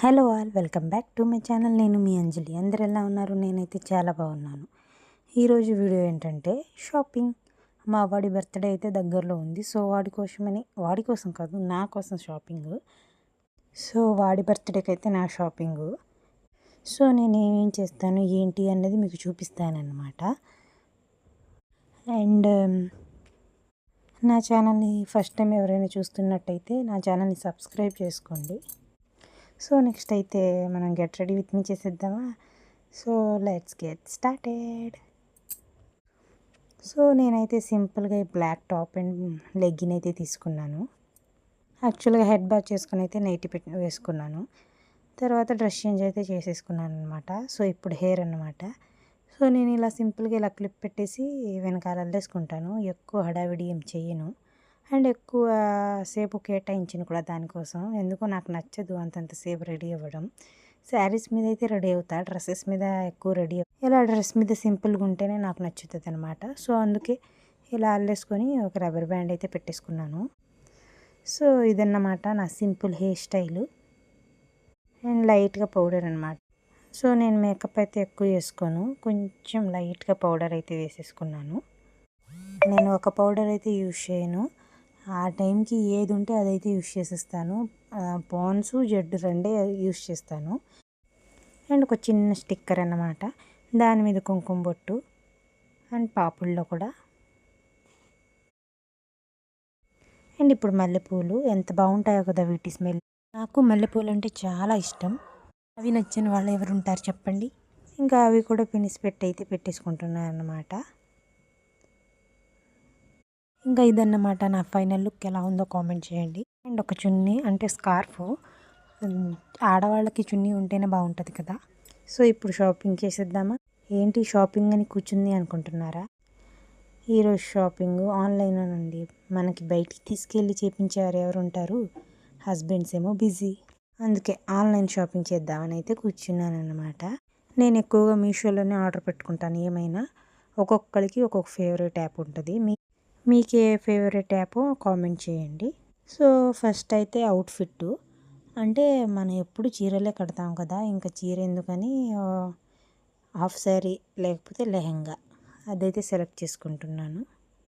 Hello all welcome back to my channel. నేను మీ అంజలి. అందరు ఎలా ఉన్నారు? నేనైతే చాలా బాగున్నాను. ఈరోజు వీడియో ఏంటంటే షాపింగ్. మా వాడి బర్త్డే అయితే దగ్గరలో ఉంది. సో వాడి కోసమని వాడి కోసం కాదు నా కోసం షాపింగ్. సో వాడి బర్త్డేకి అయితే నా షాపింగ్. సో నేను ఏమేం చేస్తాను ఏంటి అన్నది మీకు చూపిస్తానన్నమాట. అండ్ నా ఛానల్ని ఫస్ట్ టైం ఎవరైనా చూస్తున్నట్టయితే నా ఛానల్ని సబ్స్క్రైబ్ చేసుకోండి. సో నెక్స్ట్ అయితే మనం గెట్ రెడీ విత్ మీ చేసేద్దామా? So let's get started. So నేనైతే సింపుల్గా బ్లాక్ టాప్ అండ్ లెగ్గిన్ అయితే తీసుకున్నాను. యాక్చువల్గా హెడ్ బాత్ చేసుకుని అయితే నైటీ పెట్టి వేసుకున్నాను. తర్వాత డ్రెస్ చేంజ్ అయితే చేసేసుకున్నాను అనమాట సో ఇప్పుడు హెయిర్ అనమాట సో నేను ఇలా సింపుల్గా ఇలా క్లిప్ పెట్టేసి వెనకాల అల్లేసుకుంటాను. ఎక్కువ హడావిడి ఏం చెయ్యను. అండ్ ఎక్కువ సేపు కేటాయించను కూడా దానికోసం. ఎందుకో నాకు నచ్చదు అంతంత సేపు రెడీ అవ్వడం. శారీస్ మీద అయితే రెడీ అవుతా డ్రెస్సెస్ మీద ఎక్కువ రెడీ ఇలా డ్రెస్ మీద సింపుల్గా ఉంటేనే నాకు నచ్చుతుంది అనమాట సో అందుకే ఇలా అల్లేసుకొని ఒక రబ్బర్ బ్యాండ్ అయితే పెట్టేసుకున్నాను. సో ఇదన్నమాట నా సింపుల్ హెయిర్ స్టైలు. అండ్ లైట్గా పౌడర్ అనమాట సో నేను మేకప్ అయితే ఎక్కువ వేసుకోను. కొంచెం లైట్గా పౌడర్ అయితే వేసేసుకున్నాను. నేను ఒక పౌడర్ అయితే యూజ్ చేయను. ఆ టైంకి ఏది ఉంటే అదైతే యూస్ చేసేస్తాను. పాన్స్ జడ్డు రెండే యూస్ చేస్తాను. అండ్ ఒక చిన్న స్టిక్కర్ అన్నమాట. దాని మీద కుంకుమ బొట్టు అండ్ పాపుల్లో కూడా. అండ్ ఇప్పుడు మల్లెపూలు ఎంత బాగుంటాయో కదా వీటి స్మెల్. నాకు మల్లెపూలు అంటే చాలా ఇష్టం. అవి నచ్చిన వాళ్ళు ఎవరు ఉంటారు చెప్పండి? ఇంకా అవి కూడా పినిసి పెట్టి అయితే పెట్టేసుకుంటున్నాను అన్నమాట ఇంకా ఇదన్నమాట నా ఫైనల్ లుక్ ఎలా ఉందో కామెంట్ చేయండి. అండ్ ఒక చున్నీ అంటే స్కార్ఫ్. ఆడవాళ్ళకి చున్నీ ఉంటేనే బాగుంటుంది కదా. సో ఇప్పుడు షాపింగ్ చేసేద్దామా? ఏంటి షాపింగ్ అని కూర్చుంది అనుకుంటున్నారా? ఈరోజు షాపింగ్ ఆన్లైన్ అనండి. మనకి బయటికి తీసుకెళ్ళి చేపించేవారు ఎవరు ఉంటారు హస్బెండ్స్ ఏమో బిజీ. అందుకే ఆన్లైన్ షాపింగ్ చేద్దామని అయితే కూర్చున్నాను అనమాట నేను ఎక్కువగా మీషోలోనే ఆర్డర్ పెట్టుకుంటాను. ఏమైనా ఒక్కొక్కరికి ఒక్కొక్క ఫేవరెట్ యాప్ ఉంటుంది. మీ మీకు ఏ ఫేవరెట్ యాప్ కామెంట్ చేయండి. సో ఫస్ట్ అయితే అవుట్ఫిట్ అంటే మనం ఎప్పుడు చీరలే కడతాం కదా ఇంకా చీర ఎందుకని హాఫ్ శారీ లేకపోతే లెహంగా అదైతే సెలెక్ట్ చేసుకుంటున్నాను.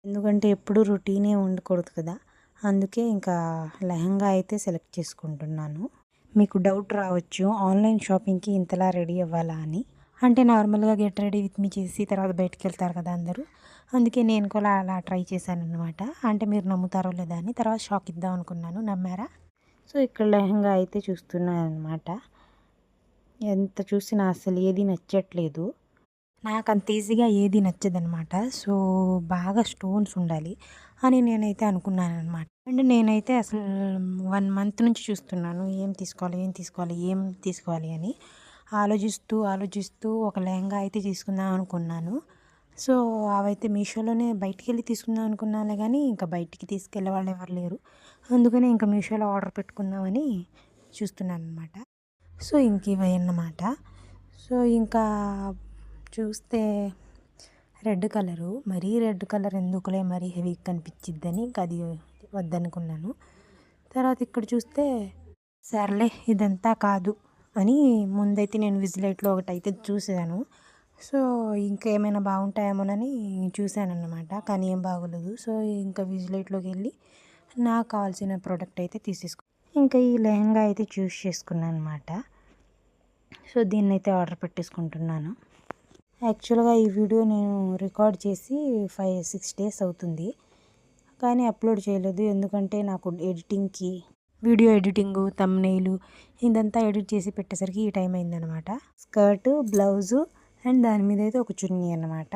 ఎందుకంటే ఎప్పుడు రొటీనే ఉండకూడదు కదా అందుకే ఇంకా లెహంగా అయితే సెలెక్ట్ చేసుకుంటున్నాను. మీకు డౌట్ రావచ్చు ఆన్లైన్ షాపింగ్కి ఇంతలా రెడీ అవ్వాలా అని. అంటే నార్మల్గా గెట్ రెడీ విత్ మీ చేసి తర్వాత బయటకు వెళ్తారు కదా అందరూ. అందుకే నేను కూడా అలా ట్రై చేశాను అనమాట అంటే మీరు నమ్ముతారో లేదా అని. తర్వాత షాక్ ఇద్దాం అనుకున్నాను. నమ్మారా? సో ఇక్కడ లెహంగా అయితే చూస్తున్నాను అనమాట ఎంత చూసినా అసలు ఏది నచ్చట్లేదు. నాకు అంత ఈజీగా ఏది నచ్చదనమాట సో బాగా స్టోన్స్ ఉండాలి అని నేనైతే అనుకున్నాను అనమాట అండ్ నేనైతే అసలు వన్ మంత్ నుంచి చూస్తున్నాను. ఏం తీసుకోవాలి ఏం తీసుకోవాలి ఏం తీసుకోవాలి అని ఆలోచిస్తూ ఆలోచిస్తూ ఒక లెహంగా అయితే తీసుకుందాం అనుకున్నాను. సో అవైతే మీషోలోనే బయటికి వెళ్ళి తీసుకుందాం అనుకున్నాను కానీ ఇంకా బయటికి తీసుకెళ్ళే వాళ్ళు ఎవరు లేరు. అందుకనే ఇంకా మీషోలో ఆర్డర్ పెట్టుకుందామని చూస్తున్నాను అనమాట సో ఇంక ఇవి అన్నమాట సో ఇంకా చూస్తే రెడ్ కలరు. మరీ రెడ్ కలర్ ఎందుకులే మరీ హెవీ కనిపించిద్దని ఇంకా అది వద్దనుకున్నాను. తర్వాత ఇక్కడ చూస్తే సర్లే ఇదంతా కాదు అని ముందైతే నేను విజిలైట్లో ఒకటి అయితే చూసాను. సో ఇంకా ఏమైనా బాగుంటాయేమోనని చూశాను అన్నమాట కానీ ఏం బాగోలేదు. సో ఇంకా విజిలైట్లోకి వెళ్ళి నాకు కావాల్సిన ప్రోడక్ట్ అయితే తీసేసుకు ఇంకా ఈ లెహంగా అయితే చూస్ చేసుకున్నాను అనమాట సో దీన్ని అయితే ఆర్డర్ పెట్టేసుకుంటున్నాను. యాక్చువల్గా ఈ వీడియో నేను రికార్డ్ చేసి ఫైవ్ సిక్స్ డేస్ అవుతుంది. కానీ అప్లోడ్ చేయలేదు. ఎందుకంటే నాకు ఎడిటింగ్కి వీడియో ఎడిటింగ్ తమ్నెయిల్ ఇదంతా ఎడిట్ చేసి పెట్టేసరికి ఈ టైం అయిందనమాట స్కర్ట్ బ్లౌజు అండ్ దాని మీద అయితే ఒక చున్నీ అనమాట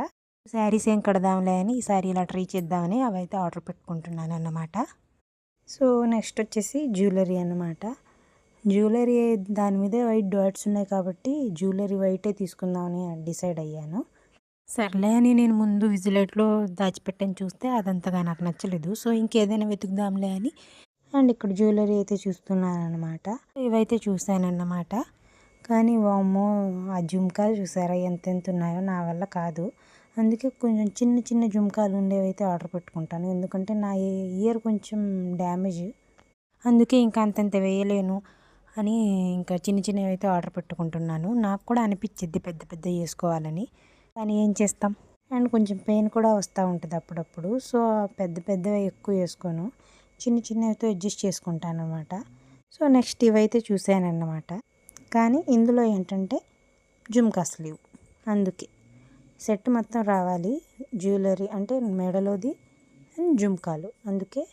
శారీస్ ఏం కడదాంలే అని ఈసారి ఇలా ట్రై చేద్దామని అవి అయితే ఆర్డర్ పెట్టుకుంటున్నాను అన్నమాట సో నెక్స్ట్ వచ్చేసి జ్యువెలరీ అనమాట జ్యువెలరీ దాని మీదే వైట్ డాట్స్ ఉన్నాయి కాబట్టి జ్యువెలరీ వైటే తీసుకుందామని డిసైడ్ అయ్యాను. సర్లే అని నేను ముందు విజిలెట్లో దాచిపెట్టని చూస్తే అదంతగా నాకు నచ్చలేదు. సో ఇంకేదైనా వెతుకుదాంలే అని అండ్ ఇక్కడ జ్యువెలరీ అయితే చూస్తున్నాను అనమాట ఇవైతే చూశానన్నమాట. కానీ వామ్మో ఆ జుమ్కాలు చూసారా? ఎంతెంత ఉన్నాయో నా వల్ల కాదు. అందుకే కొంచెం చిన్న చిన్న జుమ్కాలు ఉండేవి అయితే ఆర్డర్ పెట్టుకుంటాను. ఎందుకంటే నా ఇయర్ కొంచెం డ్యామేజ్. అందుకే ఇంకా అంతంత వేయలేను అని ఇంకా చిన్న చిన్నవి అయితే ఆర్డర్ పెట్టుకుంటున్నాను. నాకు కూడా అనిపించింది పెద్ద పెద్ద వేసుకోవాలని. కానీ ఏం చేస్తాం? అండ్ కొంచెం పెయిన్ కూడా వస్తూ ఉంటుంది అప్పుడప్పుడు. సో పెద్ద పెద్దవి ఎక్కువ వేసుకోను. చిన్న చిన్నవితో అడ్జస్ట్ చేసుకుంటాను అనమాట సో నెక్స్ట్ ఇవైతే చూశాను అన్నమాట కానీ ఇందులో ఏంటంటే జుమ్కాస్ లేవు అందుకే సెట్ మొత్తం రావాలి. జ్యువెలరీ అంటే మెడలోది అండ్ జుమ్కాలు. అందుకే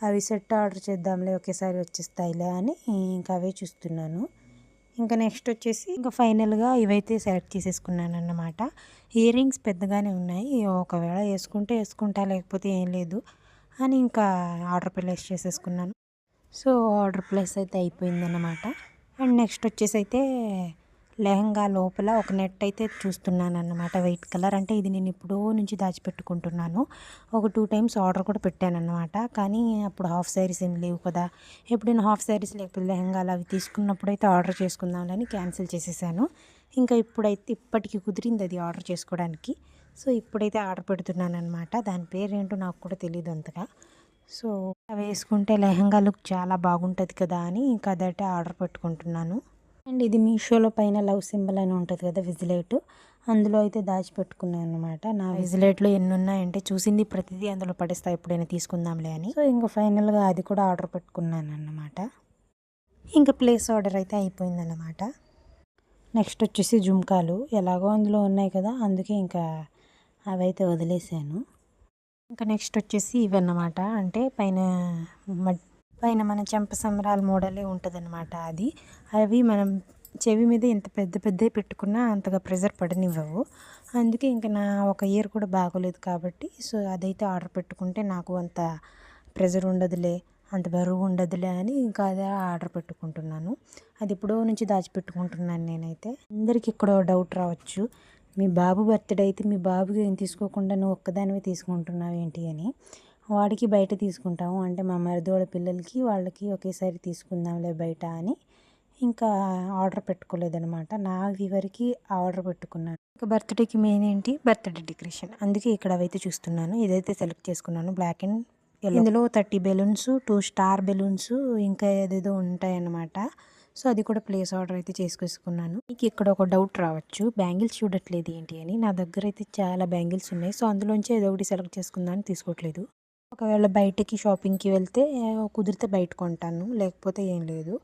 అవి సెట్ ఆర్డర్ చేద్దాంలే ఒకేసారి వచ్చేస్తాయిలే అని ఇంకా అవే చూస్తున్నాను. ఇంకా నెక్స్ట్ వచ్చేసి ఇంకా ఫైనల్గా ఇవైతే సెలెక్ట్ చేసేసుకున్నాను అన్నమాట ఇయర్ రింగ్స్ పెద్దగానే ఉన్నాయి. ఒకవేళ వేసుకుంటే వేసుకుంటా లేకపోతే ఏం లేదు అని ఇంకా ఆర్డర్ ప్లేస్ చేసేసుకున్నాను. సో ఆర్డర్ ప్లేస్ అయితే అయిపోయిందన్నమాట. అండ్ నెక్స్ట్ వచ్చేసి అయితే లెహంగా లోపల ఒక నెట్ అయితే చూస్తున్నాను అన్నమాట వైట్ కలర్. అంటే ఇది నేను ఇప్పుడు నుంచి దాచిపెట్టుకుంటున్నాను. ఒక టూ టైమ్స్ ఆర్డర్ కూడా పెట్టాను అనమాట కానీ అప్పుడు హాఫ్ శారీస్ ఏం లేవు కదా. ఎప్పుడైనా హాఫ్ శారీస్ లేకపోతే లెహంగాలు అవి తీసుకున్నప్పుడు అయితే ఆర్డర్ చేసుకుందామని క్యాన్సిల్ చేసేసాను. ఇంకా ఇప్పుడైతే ఇప్పటికి కుదిరింది అది ఆర్డర్ చేసుకోవడానికి. సో ఇప్పుడైతే ఆర్డర్ పెడుతున్నాను అనమాట దాని పేరు ఏంటో నాకు కూడా తెలియదు అంతగా. సో అవి వేసుకుంటే లెహంగా లుక్ చాలా బాగుంటుంది కదా అని ఇంకా అదైతే ఆర్డర్ పెట్టుకుంటున్నాను. అండ్ ఇది మీషోలో పైన లవ్ సింబల్ అని ఉంటుంది కదా విజిలేట్. అందులో అయితే దాచిపెట్టుకున్నాను అనమాట నా విజిలేట్లో ఎన్ని ఉన్నాయంటే చూసింది ప్రతిదీ అందులో పడేస్తా ఎప్పుడైనా తీసుకుందాంలే అని. సో ఇంకా ఫైనల్గా అది కూడా ఆర్డర్ పెట్టుకున్నాను అన్నమాట. ఇంకా ప్లేస్ ఆర్డర్ అయితే అయిపోయిందన్నమాట నెక్స్ట్ వచ్చేసి జుమ్కాలు ఎలాగో అందులో ఉన్నాయి కదా అందుకే ఇంకా అవైతే వదిలేసాను. ఇంకా నెక్స్ట్ వచ్చేసి ఇవన్నమాట. అంటే పైన పైన మన చెంప సంబరాల మోడలే ఉంటుంది అనమాట అది. అవి మనం చెవి మీద ఇంత పెద్ద పెద్దవి పెట్టుకున్నా అంతగా ప్రెజర్ పడనివ్వవు. అందుకే ఇంకా నా ఒక ఇయర్ కూడా బాగోలేదు కాబట్టి సో అదైతే ఆర్డర్ పెట్టుకుంటే నాకు అంత ప్రెజర్ ఉండదులే అంత బరువు ఉండదులే అని ఇంకా అదే ఆర్డర్ పెట్టుకుంటున్నాను. అది ఎప్పుడో నుంచి దాచిపెట్టుకుంటున్నాను నేనైతే. అందరికి ఇక్కడ డౌట్ రావచ్చు. మీ బాబు బర్త్డే అయితే మీ బాబుకి ఏం తీసుకోకుండా నువ్వు ఒక్కదానివే తీసుకుంటున్నావు ఏంటి అని వాడికి బయట తీసుకుంటాము. అంటే మా మరిదోడ పిల్లలకి వాళ్ళకి ఒకేసారి తీసుకుందాంలే బయట అని ఇంకా ఆర్డర్ పెట్టుకోలేదనమాట నా వివరికి ఆర్డర్ పెట్టుకున్నాను. ఇంకా బర్త్డేకి మెయిన్ ఏంటి? బర్త్డే డెకరేషన్ అందుకే ఇక్కడ అవైతే చూస్తున్నాను. ఇదైతే సెలెక్ట్ చేసుకున్నాను. బ్లాక్ అండ్ ఇందులో thirty balloons two star balloons ఇంకా ఏదేదో ఉంటాయన్నమాట. సో అది కూడా ప్లేస్ ఆర్డర్ అయితే చేసుకొసుకున్నాను మీకు ఇక్కడ ఒక డౌట్ రావచ్చు. బ్యాంగిల్స్ చూడట్లేదు ఏంటి అని. నా దగ్గర అయితే చాలా బ్యాంగిల్స్ ఉన్నాయి. సో అందులోంచి ఏదో ఒకటి సెలెక్ట్ చేసుకుందామని తీసుకోవట్లేదు. ఒకవేళ బయటకి షాపింగ్కి వెళ్తే కుదిరితే బయట కొంటాను. లేకపోతే ఏం లేదు.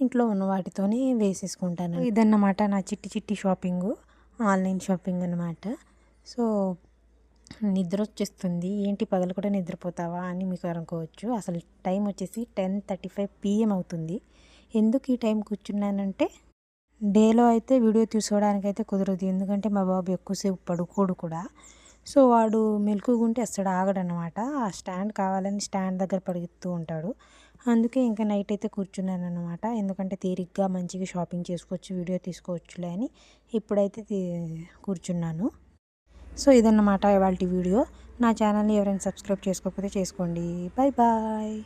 ఇంట్లో ఉన్న వాటితోనే వేసేసుకుంటాను. ఇదన్నమాట నా చిట్టి చిట్టి షాపింగ్. ఆన్లైన్ షాపింగ్ అనమాట సో నిద్ర వచ్చేస్తుంది. ఏంటి పగలు కూడా నిద్రపోతావా అని మీకు అనుకోవచ్చు. అసలు టైం వచ్చేసి టెన్ థర్టీ ఫైవ్ పిఎం అవుతుంది. ఎందుకు ఈ టైం కూర్చున్నానంటే డేలో అయితే వీడియో తీసుకోవడానికి అయితే కుదరదు. ఎందుకంటే మా బాబు ఎక్కువసేపు పడుకోడు కూడా. సో వాడు మెలకుగుంటే అసలు ఆగడనమాట. ఆ స్టాండ్ కావాలని స్టాండ్ దగ్గర పడుగుతూ ఉంటాడు. అందుకే ఇంకా నైట్ అయితే కూర్చున్నాను అనమాట ఎందుకంటే తీరిగ్గా మంచిగా షాపింగ్ చేసుకోవచ్చు వీడియో తీసుకోవచ్చులే అని ఇప్పుడైతే కూర్చున్నాను. సో ఇదన్నమాట ఇవాళ వీడియో. నా ఛానల్ని ఎవరైనా సబ్స్క్రైబ్ చేసుకోకపోతే చేసుకోండి. Bye bye.